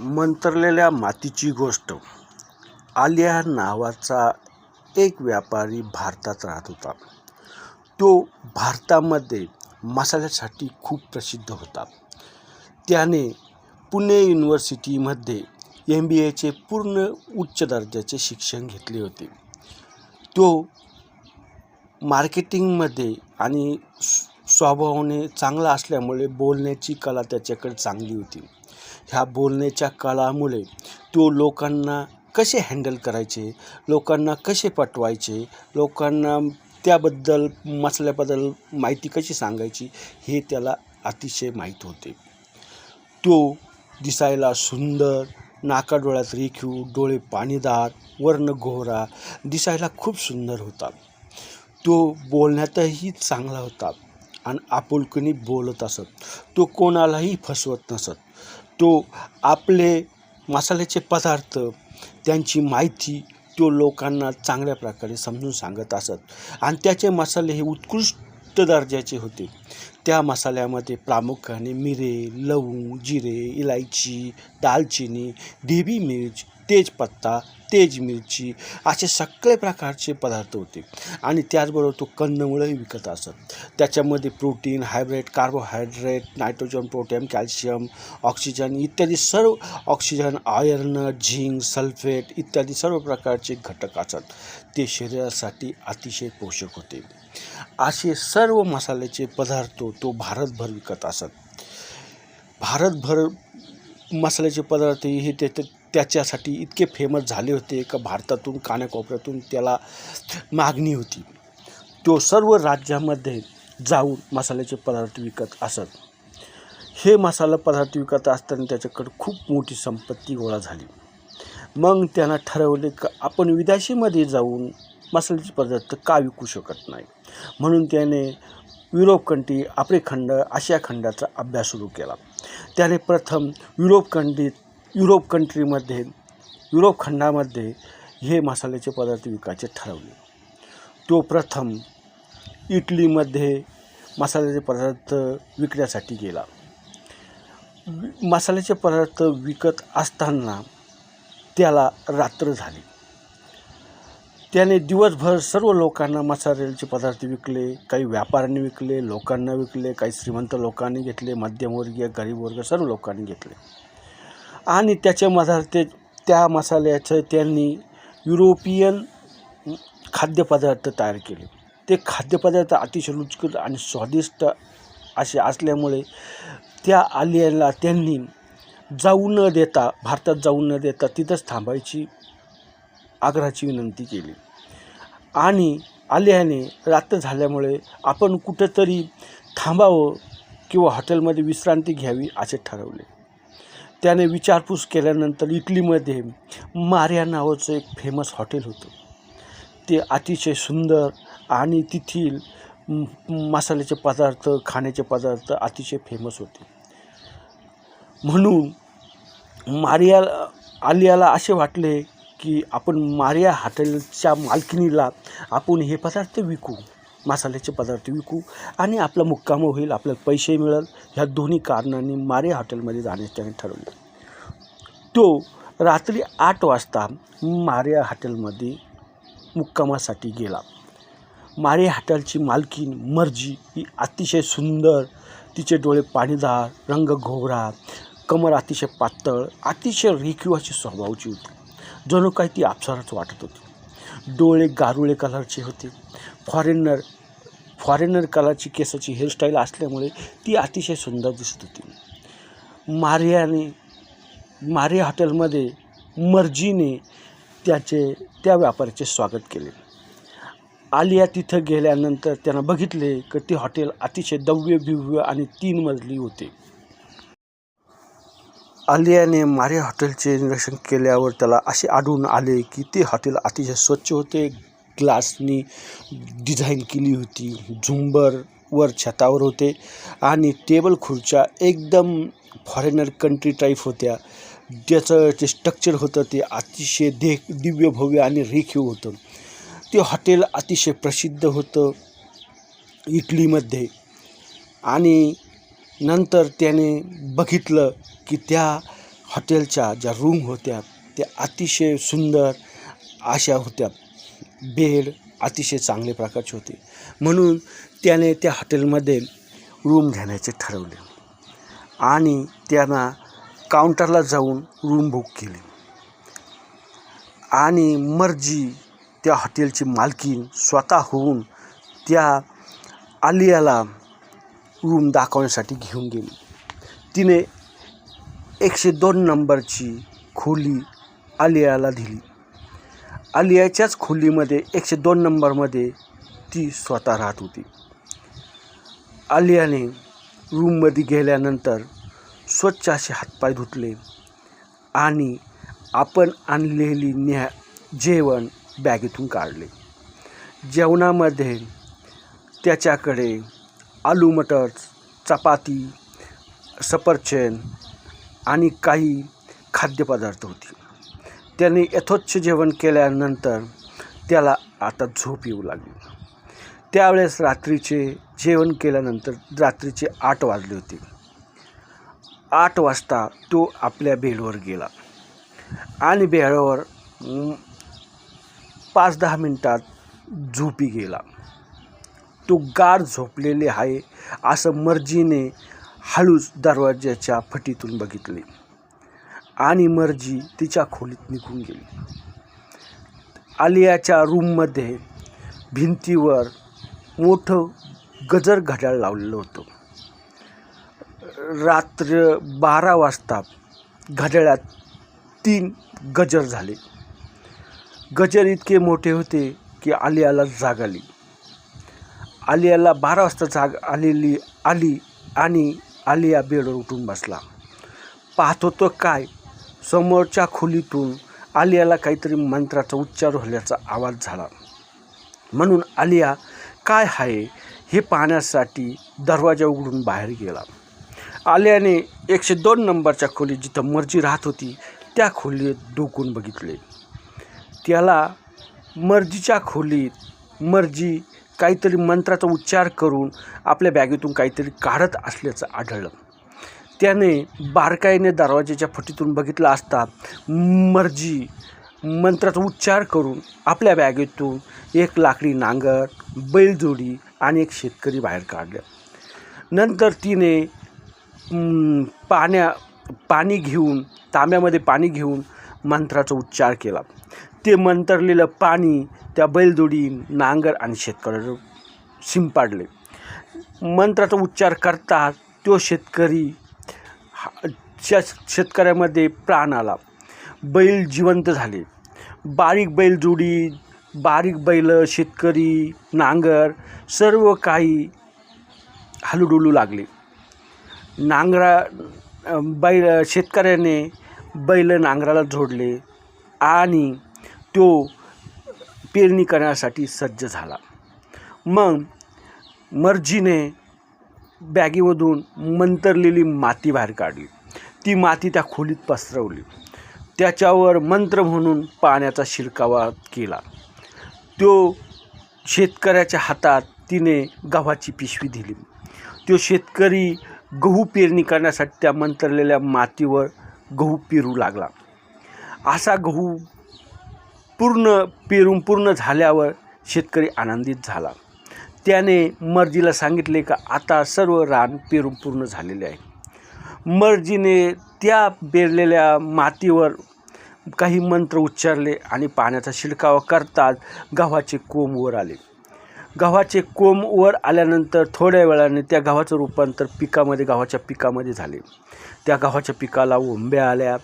मंत्रलेल्या मातीची गोष्ट. आलिया नावाचा एक व्यापारी भारतात राहत होता. तो भारतामध्ये मसाल्यासाठी खूप प्रसिद्ध होता. त्याने पुणे युनिव्हर्सिटीमध्ये एम बी एचे पूर्ण उच्च दर्जाचे शिक्षण घेतले होते. तो मार्केटिंगमध्ये आणि स्वभावाने चांगला असल्यामुळे बोलण्याची कला त्याच्याकडे चांगली होती. ह्या बोलण्याच्या काळामुळे तो लोकांना कसे हँडल करायचे लोकांना कसे पटवायचे लोकांना त्याबद्दल मसल्याबद्दल माहिती कशी सांगायची हे त्याला अतिशय माहीत होते. तो दिसायला सुंदर नाकाडोळ्यात रेखीव डोळे पाणीदार वर्ण गोरा दिसायला खूप सुंदर होता. तो बोलण्यातही चांगला होता आणि आपुलकीने बोलत असत. तो कोणालाही फसवत नसत. तो आपले मसाल्याचे पदार्थ त्यांची माहिती तो लोकांना चांगल्या प्रकारे समजून सांगत असत. आणि त्याचे मसाले हे उत्कृष्ट दर्जाचे होते. त्या मसाल्यामध्ये प्रामुख्याने मिरे लवंग जिरे इलायची दालचिनी देवी मिर्च तेजपत्ता तेज मिरची असे सगळे प्रकारचे पदार्थ होते. आणि त्याचबरोबर तो कंदमुळंही विकत असत. त्याच्यामध्ये protein हायब्रेट carbohydrate nitrogen protein calcium oxygen इत्यादी सर्व ऑक्सिजन आयर्न झिंक सल्फेट इत्यादी सर्व प्रकारचे घटक असत. ते शरीरासाठी अतिशय पोषक होते. असे सर्व मसाल्याचे पदार्थ तो भारतभर विकत असत. भारतभर मसाल्याचे पदार्थ हे ते- त्याच्यासाठी इतके फेमस झाले होते का भारतातून कानाकोपऱ्यातून त्याला मागणी होती. तो सर्व राज्यामध्ये जाऊन मसाल्याचे पदार्थ विकत असत. हे मसाला पदार्थ विकत असताना त्याच्याकडे खूप मोठी संपत्ती गोळा झाली. मग त्यांना ठरवले का आपण विदेशीमध्ये जाऊन मसाल्याचे पदार्थ का विकू शकत नाही? म्हणून त्याने युरोप कंट्री आफ्रिक खंड आशिया खंडाचा अभ्यास सुरू केला. त्याने प्रथम युरोप खंडीत युरोप कंट्रीमध्ये युरोप खंडामध्ये हे मसाल्याचे पदार्थ विकायचे ठरवले. तो प्रथम इटलीमध्ये मसाल्याचे पदार्थ विकण्यासाठी गेला. मसाल्याचे पदार्थ विकत असताना त्याला रात्र झाली. त्याने दिवसभर सर्व लोकांना मसाल्याचे पदार्थ विकले काही व्यापाऱ्यांनी विकले लोकांना विकले काही श्रीमंत लोकांनी घेतले मध्यमवर्गीय गरीब वर्ग सर्व लोकांनी घेतले. आणि त्याचे ते त्या मसाल्याचं त्यांनी युरोपियन खाद्यपदार्थ तयार केले. ते खाद्यपदार्थ अतिशय रुचकर आणि स्वादिष्ट असे असल्यामुळे त्या आलियाला त्यांनी जाऊ न देता भारतात जाऊ न देता तिथंच थांबायची आग्रहाची विनंती केली. आणि आलियाने रात्र झाल्यामुळे आपण कुठंतरी थांबावं किंवा हॉटेलमध्ये विश्रांती घ्यावी असे ठरवले. त्याने विचारपूस केल्यानंतर इटलीमध्ये मारिया नावाचं एक फेमस हॉटेल होतं. ते अतिशय सुंदर आणि तेथील मसाल्याचे पदार्थ खाण्याचे पदार्थ अतिशय फेमस होते. म्हणून मारिया आलियाला असे वाटले की आपण मारिया हॉटेलच्या मालकिनीला आपण हे पदार्थ विकू. मसाल्याचे पदार्थ विकू आणि आपला मुक्काम होईल आपल्याला पैसे मिळेल. ह्या दोन्ही कारणांनी मारिया हॉटेलमध्ये जाण्यास त्याने ठरवले. तो रात्री आठ वाजता मारिया हॉटेलमध्ये मुक्कामासाठी गेला. मारे हॉटेलची मालकीन मर्जी ही अतिशय सुंदर तिचे डोळे पाणीदार रंग घोगरा कमर अतिशय पातळ अतिशय रेखिवाची स्वभावाची होती. जणू काही ती अप्सराच वाटत होती. डोळे गारुळे कलरचे होते. फॉरेनर फॉरेनर कलाची केसाची हेअरस्टाईल असल्यामुळे ती अतिशय सुंदर दिसत होती. मारियाने मारिया हॉटेलमध्ये मर्जीने त्याचे त्या व्यापाऱ्याचे स्वागत केले. आलिया तिथं गेल्यानंतर त्यांना बघितले की ते हॉटेल अतिशय दव्य बिव्य आणि तीन मजली होते. आलियाने मारिया हॉटेलचे निरीक्षण केल्यावर त्याला असे आढळून आले की ते हॉटेल अतिशय स्वच्छ होते ग्लासनी डिझाईन केली होती. झुंबर वर छतावर होते आणि टेबल खुर्च्या एकदम फॉरेनर कंट्री टाईप होत्या. ज्याचं जे स्ट्रक्चर होतं ते अतिशय दे दिव्य भव्य आणि रेखीव होतं. ते हॉटेल अतिशय प्रसिद्ध होतं इटलीमध्ये. आणि नंतर त्याने बघितलं की त्या हॉटेलच्या ज्या रूम होत्या त्या अतिशय सुंदर अशा होत्या. बेड अतिशय चांगले प्रकारचे होते. म्हणून त्याने त्या हॉटेलमध्ये रूम घेण्याचे ठरवले. आणि त्यांना काउंटरला जाऊन रूम बुक केली. आणि मर्जी त्या हॉटेलची मालकीन स्वतः होऊन त्या आलियाला रूम दाखवण्यासाठी घेऊन गेली. तिने एकशे दोन नंबरची खोली आलियाला दिली. आलियाच्याच खोलीमध्ये एकशे दोन नंबरमध्ये ती स्वतः राहत होती. आलियाने रूममध्ये गेल्यानंतर स्वच्छ असे हातपाय धुतले आणि आपण आणलेली न्या जेवण बॅगेतून काढले. जेवणामध्ये त्याच्याकडे आलू मटर चपाती सफरचंद आणि काही खाद्यपदार्थ होते. त्याने यथोच्छ जेवण केल्यानंतर त्याला आता झोप येऊ लागली. त्यावेळेस रात्रीचे जेवण केल्यानंतर रात्रीचे आठ वाजले होते. आठ वाजता तो आपल्या बेडवर गेला आणि बेडवर पाच दहा मिनटात झोपी गेला. तो गाढ झोपलेले आहे असं मर्जीने हळूच दरवाज्याच्या फटीतून बघितले. आणि मर्जी तिच्या खोलीत निघून गेली. आलियाच्या रूममध्ये भिंतीवर मोठं गजर घड्याळ लावलेलं होतं. रात्र बारा वाजता घड्याळात तीन गजर झाले. गजर इतके मोठे होते की आलियाला जाग आली. आलियाला बारा वाजता जाग आलेली आली आणि आलिया बेडवर उठून बसला. पाहत तो काय समोरच्या खोलीतून आलियाला काहीतरी मंत्राचा उच्चार झाल्याचा आवाज झाला. म्हणून आलिया काय आहे हे पाहण्यासाठी दरवाजा उघडून बाहेर गेला. आलियाने एकशे दोन नंबरच्या खोलीत जिथं मर्जी राहत होती त्या खोलीत डोकून बघितले. त्याला मर्जीच्या खोलीत मर्जी काहीतरी मंत्राचा उच्चार करून आपल्या बॅगेतून काहीतरी काढत असल्याचं आढळलं. त्याने बारकाईने दरवाजाच्या फटीतून बघितलं असता मर्जी मंत्राचा उच्चार करून आपल्या बॅगेतून एक लाकडी नांगर बैलजोडी आणि एक शेतकरी बाहेर काढलं. नंतर तिने पाण्या पाणी घेऊन तांब्यामध्ये पाणी घेऊन मंत्राचा उच्चार केला. ते मंत्रलेलं पाणी त्या बैलजोडी नांगर आणि शेतकऱ्यावर शिंपाडले. मंत्राचा उच्चार करता तो शेतकरी त्या शेतकऱ्यामध्ये प्राण आला बैल जिवंत झाले. बारीक बैलजोडी बारीक बैल शेतकरी नांगर सर्व काही हलूडुलू लागले. नांगरा बैल शेतकऱ्याने बैल नांगराला जोडले आणि तो पेरणी करण्यासाठी सज्ज झाला. मग मर्जीने बॅगेमधून मंतरलेली माती बाहेर काढली. ती माती त्या खोलीत पसरवली. त्याच्यावर मंत्र म्हणून पाण्याचा शिरकावा केला. तो शेतकऱ्याच्या हातात तिने गव्हाची पिशवी दिली. तो शेतकरी गहू पेरणी करण्यासाठी त्या मंत्रलेल्या मातीवर गहू पेरू लागला. असा गहू पूर्ण पेरून पूर्ण झाल्यावर शेतकरी आनंदित झाला. त्याने मर्जीला सांगितले का आता सर्व रान पेरून पूर्ण झालेले आहे. मर्जीने त्या पेरलेल्या मातीवर काही मंत्र उच्चारले आणि पाण्याचा शिडकावा करताच गव्हाचे कोंब वर आले. गव्हाचे कोंब वर आल्यानंतर थोड्या वेळाने त्या गव्हाचं रूपांतर पिकामध्ये गव्हाच्या पिकामध्ये झाले. त्या गव्हाच्या पिकाला ओंब्या आल्या.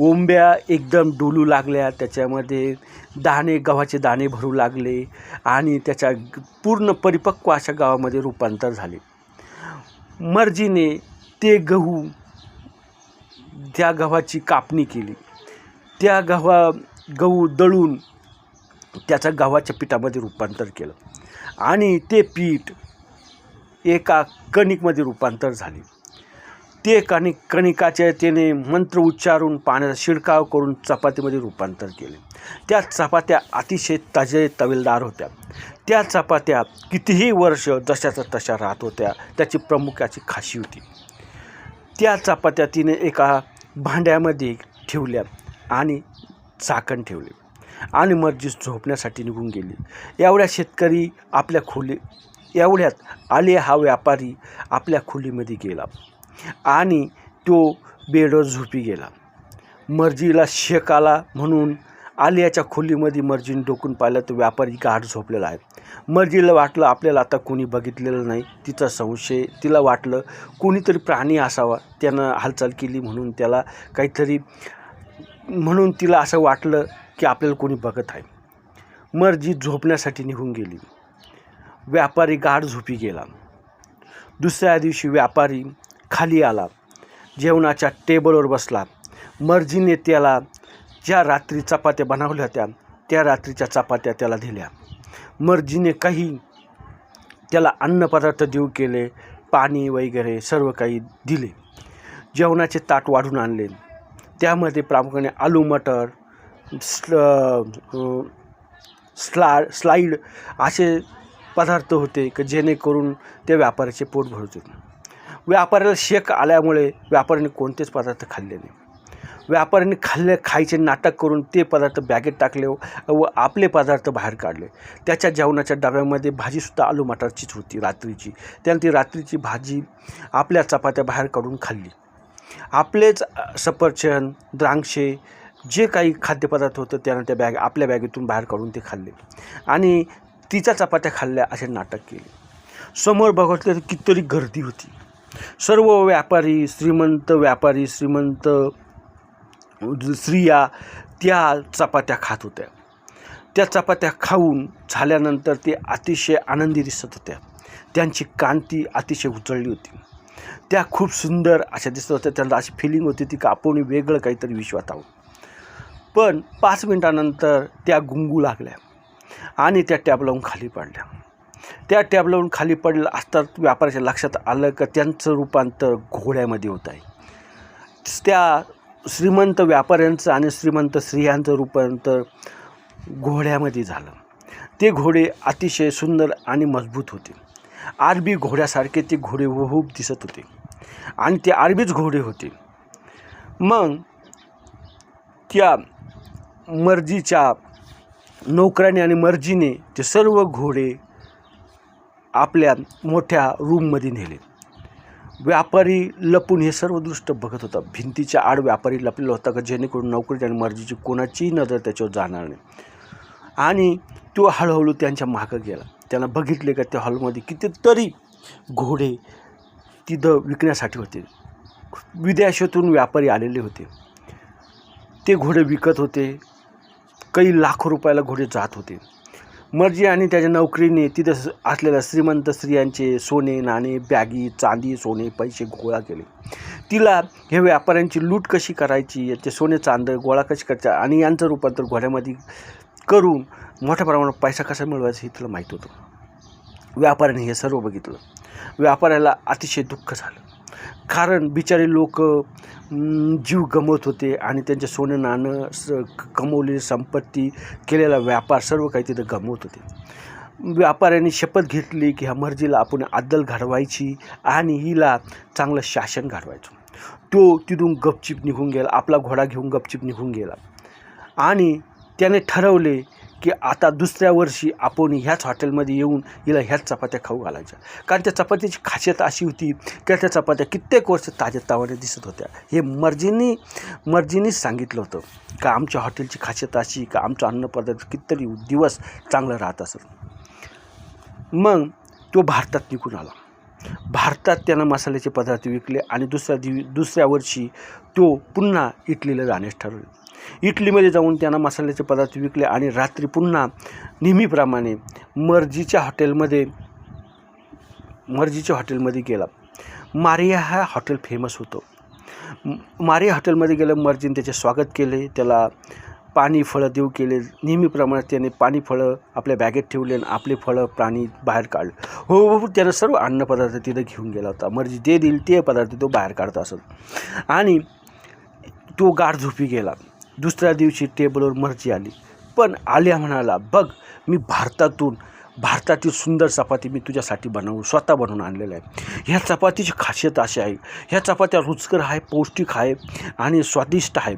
ओंब्या एकदम डोलू लागल्या. त्याच्यामध्ये दाणे गव्हाचे दाणे भरू लागले आणि त्याच्या पूर्ण परिपक्व अशा गावामध्ये रूपांतर झाले. मर्जीने ते गहू त्या गव्हाची कापणी केली. त्या गव्हा गहू दळून त्याचं गव्हाच्या पिठामध्ये रूपांतर केलं. आणि ते पीठ एका कणिकमध्ये रूपांतर झाले. ते कणिक कणिकाचे त्याने मंत्र उच्चारून पाण्याचा शिडकाव करून चपातीमध्ये रूपांतर केले. त्या चपात्या अतिशय ताजे तवेलदार होत्या. त्या चपात्या कितीही वर्ष जशाच्या तशा राहत होत्या त्याची प्रमुखाची खाशी होती. त्या चपात्या तिने एका भांड्यामध्ये ठेवल्या आणि झाकण ठेवले. आणि मर्जी झोपण्यासाठी निघून गेली. एवढ्या शेतकरी आपल्या खोली एवढ्यात आले हा व्यापारी आपल्या खोलीमध्ये गेला आणि तो बेडवर झोपी गेला. मर्जीला शेक आला म्हणून आलियाच्या खोलीमध्ये मर्जीने डोकून पाहिलं तर व्यापारी गाठ झोपलेला आहे. मर्जीला वाटलं आपल्याला आता कोणी बघितलेलं नाही तिचा संशय तिला वाटलं कोणीतरी प्राणी असावा त्यानं हालचाल केली म्हणून त्याला काहीतरी म्हणून तिला असं वाटलं की आपल्याला कोणी बघत आहे. मर्जी झोपण्यासाठी निघून गेली. व्यापारी गाढ झोपी गेला. दुसऱ्या दिवशी व्यापारी खाली आला. जेवणाच्या टेबलवर बसला. मर्जीने त्याला ज्या रात्री चपात्या बनवल्या होत्या त्या रात्रीच्या चपात्या त्याला दिल्या. मर्जीने काही त्याला अन्नपदार्थ देऊ केले पाणी वगैरे सर्व काही दिले. जेवणाचे ताट वाढून आणले. त्यामध्ये प्रामुख्याने आलू मटर स्ल स्ला स्लाईड असे पदार्थ होते की जेणेकरून ते व्यापाऱ्याचे पोट भरत व्यापाऱ्याला शेक आल्यामुळे व्यापाऱ्याने कोणतेच पदार्थ खाल्ले नाही. व्यापाऱ्याने खाल्ले खायचे नाटक करून ते पदार्थ बॅगेत टाकले व आपले पदार्थ बाहेर काढले. त्याच्या जेवणाच्या डब्यामध्ये भाजीसुद्धा आलू मटारचीच होती रात्रीची. त्यानं ती रात्रीची भाजी आपल्या चपात्या बाहेर काढून खाल्ली. आपलेच सफरचंद द्राक्षे जे काही खाद्यपदार्थ होतं त्यानं त्या बॅग आपल्या बॅगेतून बाहेर काढून ते खाल्ले. आणि तिच्या चपात्या खाल्ल्या असे नाटक केले. समोर बघितलं तर कितीतरी गर्दी होती. सर्व व्यापारी श्रीमंत व्यापारी श्रीमंत स्त्रिया त्या चपात्या खात होत्या. त्या चपात्या खाऊन झाल्यानंतर ते अतिशय आनंदी दिसत होत्या. त्यांची कांती अतिशय उचळली होती. त्या खूप सुंदर अशा दिसत होत्या. त्यांना अशी फिलिंग होती ती का आपण वेगळं काहीतरी विश्वात आहोत. पण पाच मिनटानंतर त्या गुंगू लागल्या आणि त्या टॅबलावून खाली पडल्या. त्या टॅबलावून खाली पडलं असतात व्यापाऱ्याच्या लक्षात आलं का त्यांचं रूपांतर घोड्यामध्ये होत आहे. त्या श्रीमंत व्यापाऱ्यांचं आणि श्रीमंत स्त्रियांचं रूपांतर घोड्यामध्ये झालं. ते घोडे अतिशय सुंदर आणि मजबूत होते. आरबी घोड्यासारखे ते घोडे हुबहूब दिसत होते. आणि ते आरबीच घोडे होते. मग त्या मर्जीच्या नोकराने आणि मर्जीने ते सर्व घोडे आपल्या मोठ्या रूममध्ये नेले. व्यापारी लपून हे सर्व दृष्ट बघत होता. भिंतीच्या आड व्यापारी लपलेला होता का? जेणेकरून नोकरी आणि मर्जीची कोणाचीही नजर त्याच्यावर जाणार नाही. आणि तो हळूहळू त्यांच्या मागं गेला. त्यांना बघितले का त्या हॉलमध्ये कितीतरी घोडे तिथं विकण्यासाठी होते. विदेशातून व्यापारी आलेले होते. ते घोडे विकत होते. काही लाखो रुपयाला घोडे जात होते. मर्जी आणि त्याच्या नोकरीने तिथं असलेल्या श्रीमंत स्त्रियांचे सोने नाणे बॅगी चांदी सोने पैसे गोळा केले. तिला हे व्यापाऱ्यांची लूट कशी करायची याचे सोने चांद गोळा कशी करायचं आणि यांचं रूपांतर घोड्यामध्ये करून मोठ्या प्रमाणात पैसा कसा मिळवायचा हे तिला माहीत होतं. व्यापाऱ्याने हे सर्व बघितलं. व्यापाऱ्याला अतिशय दुःख झालं. कारण बिचारे लोक जीव गमवत होते आणि त्यांचे सोनं नाणं स कमवलेली संपत्ती केलेला व्यापार सर्व काही तिथं गमवत होते. व्यापाऱ्यांनी शपथ घेतली की ह्या मर्जीला आपण अद्दल घडवायची आणि हिला चांगलं शासन घडवायचं तो तिथून गपचिप निघून गेला आपला घोडा घेऊन गपचिप निघून गेला. आणि त्याने ठरवले की आता दुसऱ्या वर्षी आपण ह्याच हॉटेलमध्ये येऊन हिला ह्याच चपात्या खाऊ घालायच्या. कारण त्या चपात्याची खासियत अशी होती की त्या चपात्या कित्येक वर्ष ताज्या तावाने दिसत होत्या. हे मर्जीनी मर्जीनीच सांगितलं होतं का आमच्या हॉटेलची खासियत अशी का आमचं अन्नपदार्थ कितीतरी दिवस चांगलं राहत असेल मग तो भारतात निघून आला. भारतात त्यानं मसाल्याचे पदार्थ विकले आणि दुसऱ्या दिव दुसऱ्या वर्षी तो पुन्हा इटलीला जाण्यास ठरवले. इटलीमध्ये जाऊन त्यांना मसाल्याचे पदार्थ विकले आणि रात्री पुन्हा नेहमीप्रमाणे मर्जीच्या हॉटेलमध्ये मर्जीच्या हॉटेलमध्ये गेला. मारिया हा हॉटेल फेमस होतं. मारिया हॉटेलमध्ये गेलं मर्जीने त्याचे स्वागत केले त्याला पाणी फळं देऊ केले. नेहमीप्रमाणे त्याने पाणी फळं आपल्या बॅगेत ठेवले आणि आपले फळं प्राणी बाहेर काढले. हो, हो हो त्यानं सर्व अन्नपदार्थ तिथं घेऊन गेला होता. मर्जी जे देईल ते पदार्थ तो बाहेर काढत असत. आणि तो गाढ झोपी गेला. दुसऱ्या दिवशी टेबलवर मर्जी आली. पण आल्या म्हणाला बघ मी भारतातून भारतातील सुंदर चपाती मी तुझ्यासाठी बनवून स्वतः बनवून आणलेलं आहे ह्या चपातीची खासियत अशी आहे ह्या चपात्या रुचकर आहे पौष्टिक आहे आणि स्वादिष्ट आहे.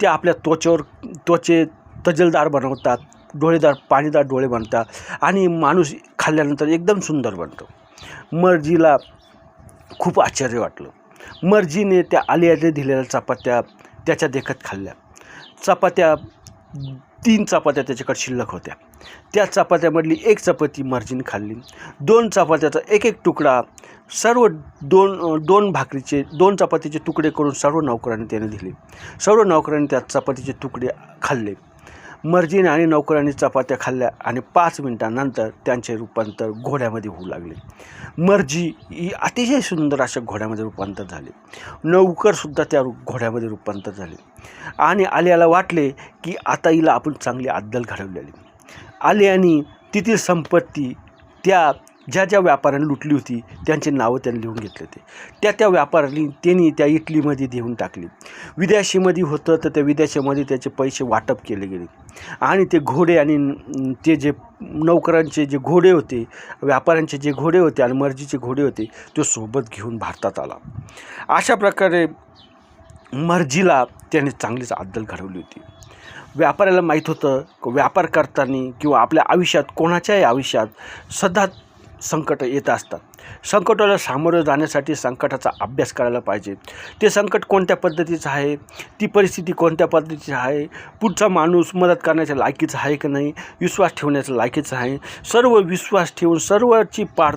त्या आपल्या त्वचेवर त्वचे तजेलदार बनवतात डोळेदार पाणीदार डोळे बनतात आणि माणूस खाल्ल्यानंतर एकदम सुंदर बनतो. मर्जीला खूप आश्चर्य वाटलं. मर्जीने त्या आलियाने दिलेल्या चपात्या त्याच्या देखत खाल्ल्या. चपात्या तीन चपात्या त्याच्याकडे शिल्लक होत्या. त्या चपात्यामधली एक चपाती मार्जिन खाल्ली. दोन चपात्याचा एक एक तुकडा सर्व दोन दोन भाकरीचे दोन चपातीचे तुकडे करून सर्व नौकरांनी त्याने दिले. सर्व नौकरांनी त्या चपातीचे तुकडे खाल्ले. मर्जीने आणि नौकरांनी चपात्या खाल्ल्या आणि पाच मिनिटांनंतर त्यांचे रूपांतर घोड्यामध्ये होऊ लागले. मर्जी ही अतिशय सुंदर अशा घोड्यामध्ये रूपांतर झाले. नौकरसुद्धा त्या घोड्यामध्ये रूपांतर झाले. आणि आलियाला वाटले की आता हिला आपण चांगली अद्दल घडवलेली. आलियानी तिथील संपत्ती त्या ज्या ज्या व्यापाऱ्यांनी लुटली होती त्यांचे नावं त्यांनी लिहून घेतले होते. त्या त्या व्यापाऱ्यांनी त्यांनी त्या इटलीमध्ये देऊन टाकली. विदेशीमध्ये होतं तर त्या विदेशामध्ये त्याचे पैसे वाटप केले गेले. आणि ते घोडे आणि ते जे नौकरांचे जे घोडे होते व्यापाऱ्यांचे जे घोडे होते आणि मर्जीचे घोडे होते तो सोबत घेऊन भारतात आला. अशा प्रकारे मर्जीला त्याने चांगलीच अद्दल घडवली होती. व्यापाऱ्याला माहीत होतं व्यापार करताना किंवा आपल्या आयुष्यात कोणाच्याही आयुष्यात सदा संकट येत असतात. संकटाला सामोरं जाण्यासाठी संकटाचा अभ्यास करायला पाहिजे. ते संकट कोणत्या पद्धतीचं आहे? ती परिस्थिती कोणत्या पद्धतीची आहे? पुढचा माणूस मदत करण्याच्या लायकीचा आहे की नाही? विश्वास ठेवण्याचं लायकीचा आहे. सर्व विश्वास ठेवून सर्वची पार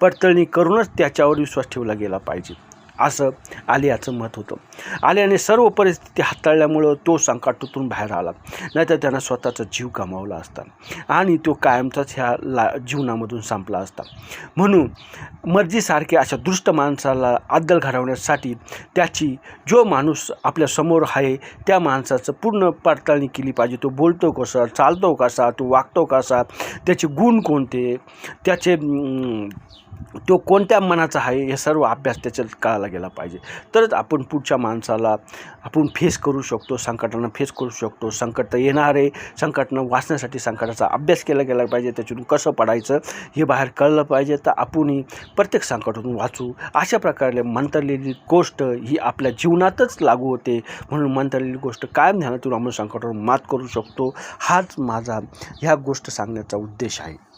पडतळणी करूनच त्याच्यावर विश्वास ठेवला गेला पाहिजे. असं आलियाचं मत होतं. आलियाने सर्व परिस्थिती हाताळल्यामुळं तो संकटातून बाहेर आला. नाहीतर त्यानं स्वतःचा जीव गमावला असता. आणि तो कायमचाच ह्या ला जीवनामधून संपला असता. म्हणून मर्जीसारखे अशा दृष्ट माणसाला अद्दल घडवण्यासाठी त्याची जो माणूस आपल्यासमोर आहे त्या माणसाचं पूर्ण पडताळणी केली पाहिजे. तो बोलतो कसा चालतो कसा तो वागतो कसा त्याचे गुण कोणते त्याचे तो कोणत्या मनाचा आहे हे सर्व अभ्यास त्याच्यात कळायला गेला पाहिजे. तरच आपण पुढच्या माणसाला आपण फेस करू शकतो संकटांना फेस करू शकतो. संकट येणार आहे संकटनं वाचण्यासाठी संकटाचा अभ्यास केला गेला पाहिजे. त्याच्यातून कसं पडायचं हे बाहेर कळलं पाहिजे. तर आपणही प्रत्येक संकटातून वाचू. अशा प्रकारे मंतरलेली गोष्ट ही आपल्या जीवनातच लागू होते. म्हणून मंतरलेली गोष्ट कायम ध्यानातून आपण संकटावर मात करू शकतो. हाच माझा ह्या गोष्ट सांगण्याचा उद्देश आहे.